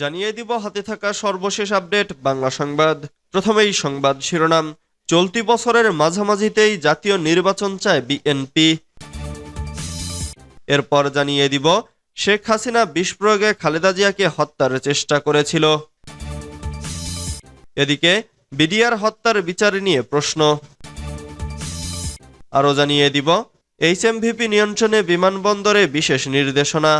জানিয়ে দিব হাতে থাকা সর্বশেষ আপডেট, বাংলা সংবাদ। প্রথমেই সংবাদ শিরোনাম। চলতি বছরের মাঝামাঝিতেই জাতীয় নির্বাচন চায় বিএনপি। এরপর জানিয়ে দিব, শেখ হাসিনা বিষ প্রয়োগে খালেদা জিয়াকে হত্যার চেষ্টা করেছিল। এদিকে, বিডিআর হত্যার বিচার নিয়ে প্রশ্ন। আরও জানিয়ে দিব, এইচএমভিপি নিয়ন্ত্রণে বিমানবন্দরে বিশেষ নির্দেশনা।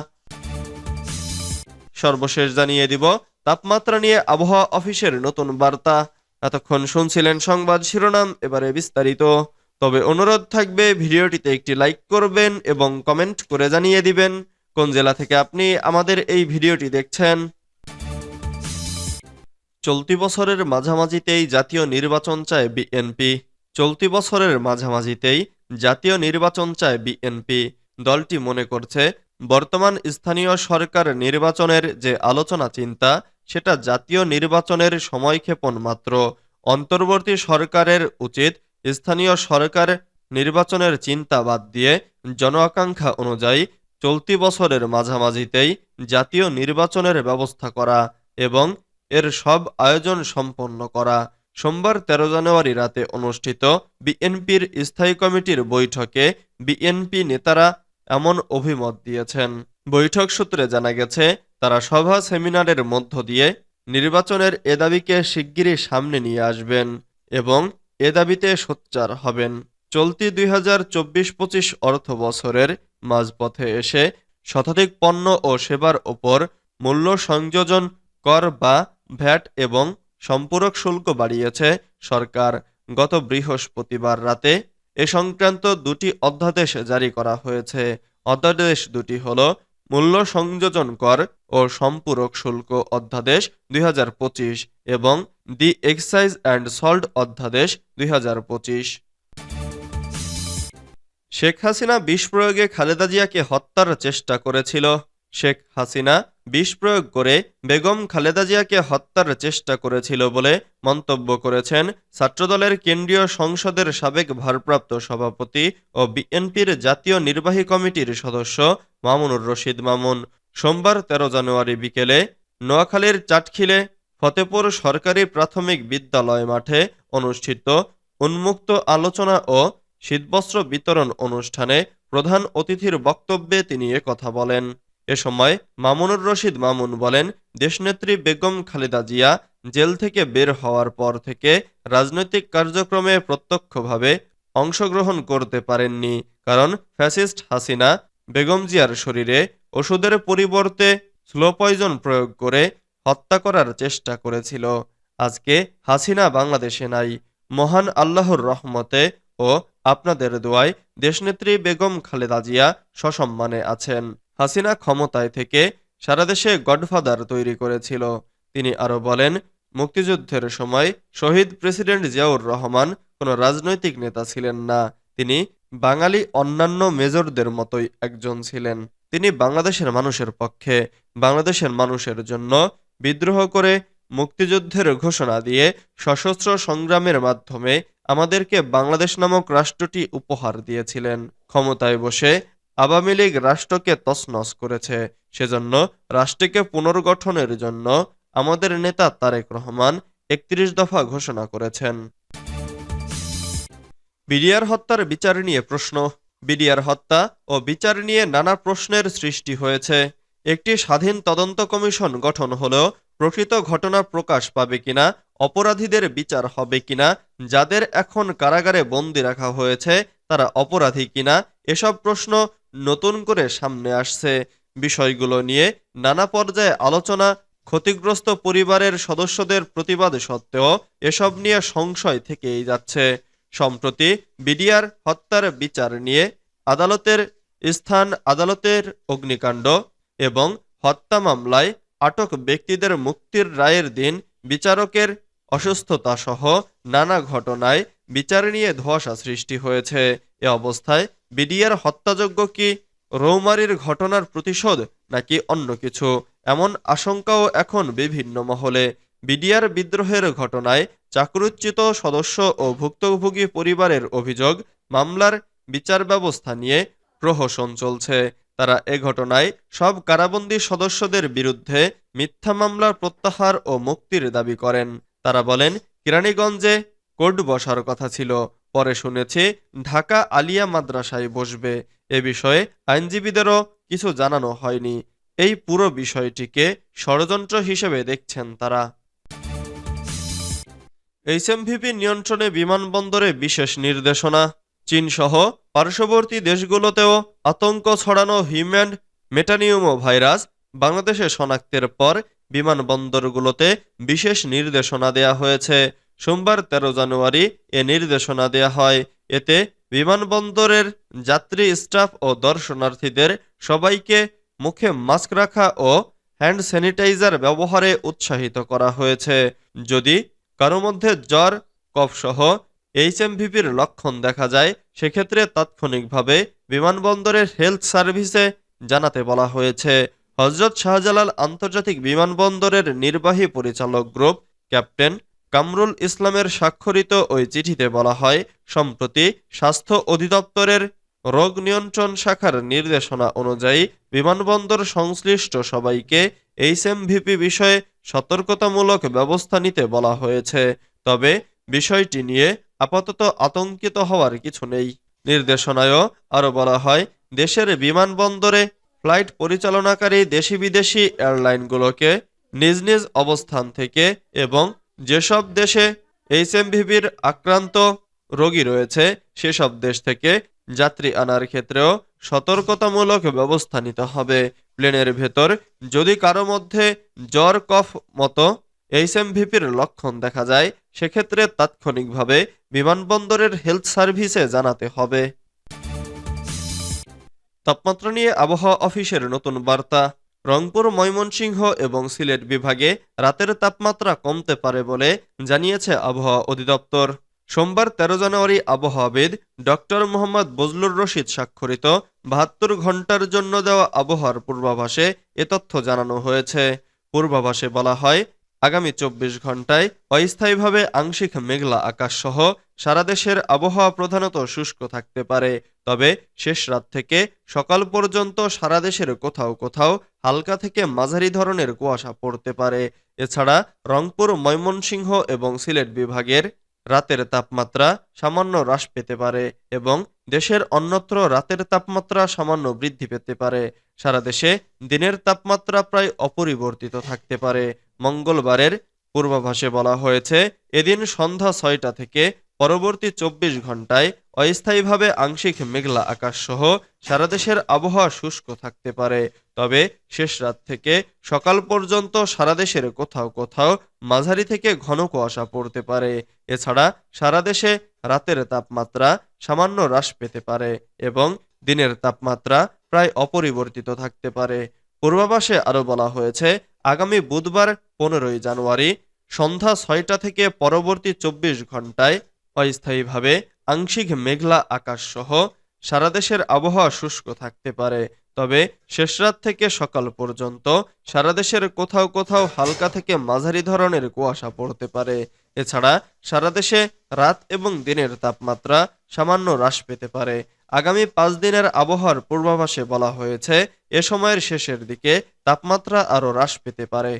সর্বশেষ জানিয়ে দিব, তাপমাত্রা নিয়ে আবহাওয়া অফিসের নতুন বার্তা। এতক্ষণ শুনছিলেন সংবাদ শিরোনাম, এবারে বিস্তারিত। তবে অনুরোধ থাকবে, ভিডিওটিতে একটি লাইক করবেন এবং কমেন্ট করে জানিয়ে দিবেন, কোন জেলা থেকে আপনি আমাদের এই ভিডিওটি দেখছেন। চলতি বছরের মাঝামাঝিতেই জাতীয় নির্বাচন চায় বিএনপি। চলতি বছরের মাঝামাঝিতেই জাতীয় নির্বাচন চায় বিএনপি। দলটি মনে করছে বর্তমান স্থানীয় সরকার নির্বাচনের যে আলোচনা চিন্তা, সেটা জাতীয় নির্বাচনের সময়ক্ষেপণ মাত্র। অন্তর্বর্তী সরকারের উচিত স্থানীয় সরকার নির্বাচনের চিন্তা বাদ দিয়ে জন আকাঙ্ক্ষা অনুযায়ী চলতি বছরের মাঝামাঝিতেই জাতীয় নির্বাচনের ব্যবস্থা করা এবং এর সব আয়োজন সম্পন্ন করা। সোমবার তেরো জানুয়ারি রাতে অনুষ্ঠিত বিএনপির স্থায়ী কমিটির বৈঠকে বিএনপি নেতারা এমন অভিমত দিয়েছেন। বৈঠক সূত্রে জানা গেছে, তারা সভা সেমিনারের মধ্য দিয়ে নির্বাচনের এ দাবিকে শিগগিরই সামনে নিয়ে আসবেন এবং এ দাবিতে সোচ্চার হবেন। চলতি দুই হাজার চব্বিশ পঁচিশ অর্থ বছরের মাঝপথে এসে শতাধিক পণ্য ও সেবার ওপর মূল্য সংযোজন কর বা ভ্যাট এবং সম্পূরক শুল্ক বাড়িয়েছে সরকার। গত বৃহস্পতিবার রাতে এ সংক্রান্ত দুটি অধ্যাদেশ জারি করা হয়েছে। অধ্যাদেশ দুটি হল মূল্য সংযোজন কর ও সম্পূরক শুল্ক অধ্যাদেশ দুই হাজার পঁচিশ এবং দি এক্সাইজ অ্যান্ড সল্ট অধ্যাদেশ দুই হাজার পঁচিশ। শেখ হাসিনা বিষ প্রয়োগে খালেদা জিয়াকে হত্যার চেষ্টা করেছিল। শেখ হাসিনা বিষ প্রয়োগ করে বেগম খালেদা জিয়াকে হত্যার চেষ্টা করেছিল বলে মন্তব্য করেছেন ছাত্রদলের কেন্দ্রীয় সংসদের সাবেক ভারপ্রাপ্ত সভাপতি ও বিএনপির জাতীয় নির্বাহী কমিটির সদস্য মামুনুর রশিদ মামুন। সোমবার তেরো জানুয়ারি বিকেলে নোয়াখালীর চাটখিলে ফতেপুর সরকারি প্রাথমিক বিদ্যালয় মাঠে অনুষ্ঠিত উন্মুক্ত আলোচনা ও শীতবস্ত্র বিতরণ অনুষ্ঠানে প্রধান অতিথির বক্তব্যে তিনি কথা বলেন। এ সময় মামুনুর রশিদ মামুন বলেন, দেশনেত্রী বেগম খালেদা জিয়া জেল থেকে বের হওয়ার পর থেকে রাজনৈতিক কার্যক্রমে প্রত্যক্ষভাবে অংশগ্রহণ করতে পারেননি। কারণ ফ্যাসিস্ট হাসিনা বেগম জিয়ার শরীরে ওষুধের পরিবর্তে স্লো পয়জন প্রয়োগ করে হত্যা করার চেষ্টা করেছিল। আজকে হাসিনা বাংলাদেশে নাই। মহান আল্লাহর রহমতে ও আপনাদের দোয়ায় দেশনেত্রী বেগম খালেদা জিয়া সসম্মানে আছেন। হাসিনা ক্ষমতায় থেকে সারা দেশে গডফাদার তৈরি করেছিল। তিনি আরও বলেন, মুক্তিযুদ্ধের সময় শহীদ প্রেসিডেন্ট জিয়াউর রহমান কোনো রাজনৈতিক নেতা ছিলেন না। তিনি বাঙালি অন্যান্য মেজরদের মতোই একজন ছিলেন। তিনি বাংলাদেশের মানুষের পক্ষে, বাংলাদেশের মানুষের জন্য বিদ্রোহ করে মুক্তিযুদ্ধের ঘোষণা দিয়ে সশস্ত্র সংগ্রামের মাধ্যমে আমাদেরকে বাংলাদেশ নামক রাষ্ট্রটি উপহার দিয়েছিলেন। ক্ষমতায় বসে আওয়ামী লীগ রাষ্ট্রকে তছনছ করেছে। সেজন্য রাষ্ট্রকে পুনর্গঠনের জন্য আমাদের নেতা তারেক রহমান একত্রিশ দফা ঘোষণা করেছেন। বিডিআর হত্যার বিচার নিয়ে প্রশ্ন। বিডিআর হত্যা ও বিচার নিয়ে নানা প্রশ্নের সৃষ্টি হয়েছে। একটি স্বাধীন তদন্ত কমিশন গঠন হলেও প্রকৃত ঘটনা প্রকাশ পাবে কিনা, অপরাধীদের বিচার হবে কিনা, যাদের এখন কারাগারে বন্দি রাখা হয়েছে, তারা অপরাধী কিনা, এসব প্রশ্ন নতুন করে সামনে আসছে বিষয়গুলো নিয়ে। নানা পর্যায়ে আলোচনা, ক্ষতিগ্রস্ত পরিবারের সদস্যদের প্রতিবাদ সত্ত্বেও এসব নিয়ে সংশয় থেকেই যাচ্ছে। সম্প্রতি বিডিআর হত্যার বিচার নিয়ে আদালতের স্থান, আদালতের অগ্নিকাণ্ড এবং হত্যা মামলায় আটক ব্যক্তিদের মুক্তির রায়ের দিন বিচারকের অসুস্থতা সহ নানা ঘটনায় বিচার নিয়ে ধোঁয়াশা সৃষ্টি হয়েছে। এ অবস্থায় বিডিআর হত্যাযোগ্য কি রৌমারির ঘটনার প্রতিশোধ নাকি অন্য কিছু? এমন আশঙ্কাও এখন বিভিন্ন মহলে। বিডিআর বিদ্রোহের ঘটনায় চাকরুচ্যুত সদস্য ও ভুক্তভোগী পরিবারের অভিযোগ, মামলার বিচার ব্যবস্থা নিয়ে প্রহসন চলছে। তারা এ ঘটনায় সব কারাবন্দী সদস্যদের বিরুদ্ধে মিথ্যা মামলার প্রত্যাহার ও মুক্তির দাবি করেন। তারা বলেন, কেরানীগঞ্জে কোর্ট বসার কথা ছিল। পরে শুনেছি, ঢাকা আলিয়া মাদ্রাসায় বসবে। এ বিষয়ে আইনজীবীদেরও কিছু জানানো হয়নি। এই পুরো বিষয়টিকে ষড়যন্ত্র হিসেবে দেখছেন তারা। এইচএমভিপি নিয়ন্ত্রণে বিমানবন্দরে বিশেষ নির্দেশনা। চীনসহ পার্শ্ববর্তী দেশগুলোতেও আতঙ্ক ছড়ানো হিউম্যান মেটানিউমো ভাইরাস বাংলাদেশে শনাক্তের পর বিমানবন্দরগুলোতে বিশেষ নির্দেশনা দেয়া হয়েছে। সোমবার তেরো জানুয়ারি এ নির্দেশনা দেয়া হয়। এতে বিমানবন্দরের যাত্রী, স্টাফ ও দর্শনার্থীদের সবাইকে মুখে মাস্ক রাখা ও হ্যান্ড স্যানিটাইজার ব্যবহারে উৎসাহিত করা হয়েছে। যদি কারও মধ্যে জ্বর কফসহ এইচএমভিপির লক্ষণ দেখা যায়, সেক্ষেত্রে তাৎক্ষণিকভাবে বিমানবন্দরের হেলথ সার্ভিসে জানাতে বলা হয়েছে। হজরত শাহজালাল আন্তর্জাতিক বিমানবন্দরের নির্বাহী পরিচালক গ্রুপ ক্যাপ্টেন কামরুল ইসলামের স্বাক্ষরিত ওই চিঠিতে বলা হয়, সম্প্রতি স্বাস্থ্য অধিদপ্তরের রোগ নিয়ন্ত্রণ শাখার নির্দেশনা অনুযায়ী বিমানবন্দর সংশ্লিষ্ট সবাইকে এইচএমভিপি বিষয়ে সতর্কতামূলক ব্যবস্থা নিতে বলা হয়েছে। তবে বিষয়টি নিয়ে আপাতত আতঙ্কিত হওয়ার কিছু নেই। নির্দেশনায়ও আরও বলা হয়, দেশের বিমানবন্দরে ফ্লাইট পরিচালনাকারী দেশি বিদেশি এয়ারলাইনগুলোকে নিজ নিজ অবস্থান থেকে এবং যেসব দেশে এইচএমভিবির আক্রান্ত রোগী রয়েছে, সেসব দেশ থেকে যাত্রী আনার ক্ষেত্রেও সতর্কতামূলক ব্যবস্থা নিতে হবে। প্লেনের ভেতর যদি কারও মধ্যে জ্বর, কফ মতো এইচএমভিপির লক্ষণ দেখা যায়, সেক্ষেত্রে তাৎক্ষণিকভাবে বিমানবন্দরের হেলথ সার্ভিসে জানাতে হবে। তাপমাত্রা নিয়ে আবহাওয়া অফিসের নতুন বার্তা। রংপুর ময়মনসিংহ এবং সিলেট বিভাগে রাতের তাপমাত্রা কমতে পারে বলে জানিয়েছে আবহাওয়া অধিদপ্তর। সোমবার তেরো জানুয়ারি আবহাওয়াবিদ ডক্টর মোহাম্মদ বজলুর রশিদ স্বাক্ষরিত বাহাত্তর ঘণ্টার জন্য দেওয়া আবহাওয়ার পূর্বাভাসে এ তথ্য জানানো হয়েছে। পূর্বাভাসে বলা হয় আগামী চব্বিশ ঘন্টায় অস্থায়ীভাবে আংশিক মেঘলা আকাশ সহ সারা দেশের আবহাওয়া প্রধানত শুষ্ক থাকতে পারে। তবে শেষ রাত থেকে সকাল পর্যন্ত সারা দেশের কোথাও কোথাও হালকা থেকে মাঝারি ধরনের কুয়াশা পড়তে পারে। এছাড়া রংপুর, ময়মনসিংহ এবং সিলেট বিভাগের রাতের তাপমাত্রা সামান্য হ্রাস পেতে পারে এবং দেশের অন্যত্র রাতের তাপমাত্রা সামান্য বৃদ্ধি পেতে পারে। সারা দেশে দিনের তাপমাত্রা প্রায় অপরিবর্তিত থাকতে পারে। মঙ্গলবারের পূর্বাভাসে বলা হয়েছে, এদিন সন্ধ্যা ছয়টা থেকে পরবর্তী চব্বিশ ঘন্টায় অস্থায়ীভাবে আংশিক মেঘলা আকাশ সহ সারা দেশের আবহাওয়া শুষ্ক থাকতে পারে। তবে শেষ রাত থেকে সকাল পর্যন্ত সারা দেশের কোথাও কোথাও মাঝারি থেকে ঘন কুয়াশা পড়তে পারে। এছাড়া সারা দেশে রাতের তাপমাত্রা সামান্য হ্রাস পেতে পারে এবং দিনের তাপমাত্রা প্রায় অপরিবর্তিত থাকতে পারে। পূর্বাভাসে আরও বলা হয়েছে আগামী বুধবার পনেরোই জানুয়ারি সন্ধ্যা ছয়টা থেকে পরবর্তী চব্বিশ ঘন্টায় অস্থায়ীভাবে আংশিক মেঘলা আকাশ সহ সারাদেশের আবহাওয়া শুষ্ক থাকতে পারে। তবে শেষ রাত থেকে সকাল পর্যন্ত সারা দেশের কোথাও কোথাও হালকা থেকে মাঝারি ধরনের কুয়াশা পড়তে পারে। এছাড়া সারা দেশে রাত এবং দিনের তাপমাত্রা সামান্য হ্রাস পেতে পারে। আগামী পাঁচ দিনের আবহাওয়ার পূর্বাভাসে বলা হয়েছে, এ সময়ের শেষের দিকে তাপমাত্রা আরও হ্রাস পেতে পারে।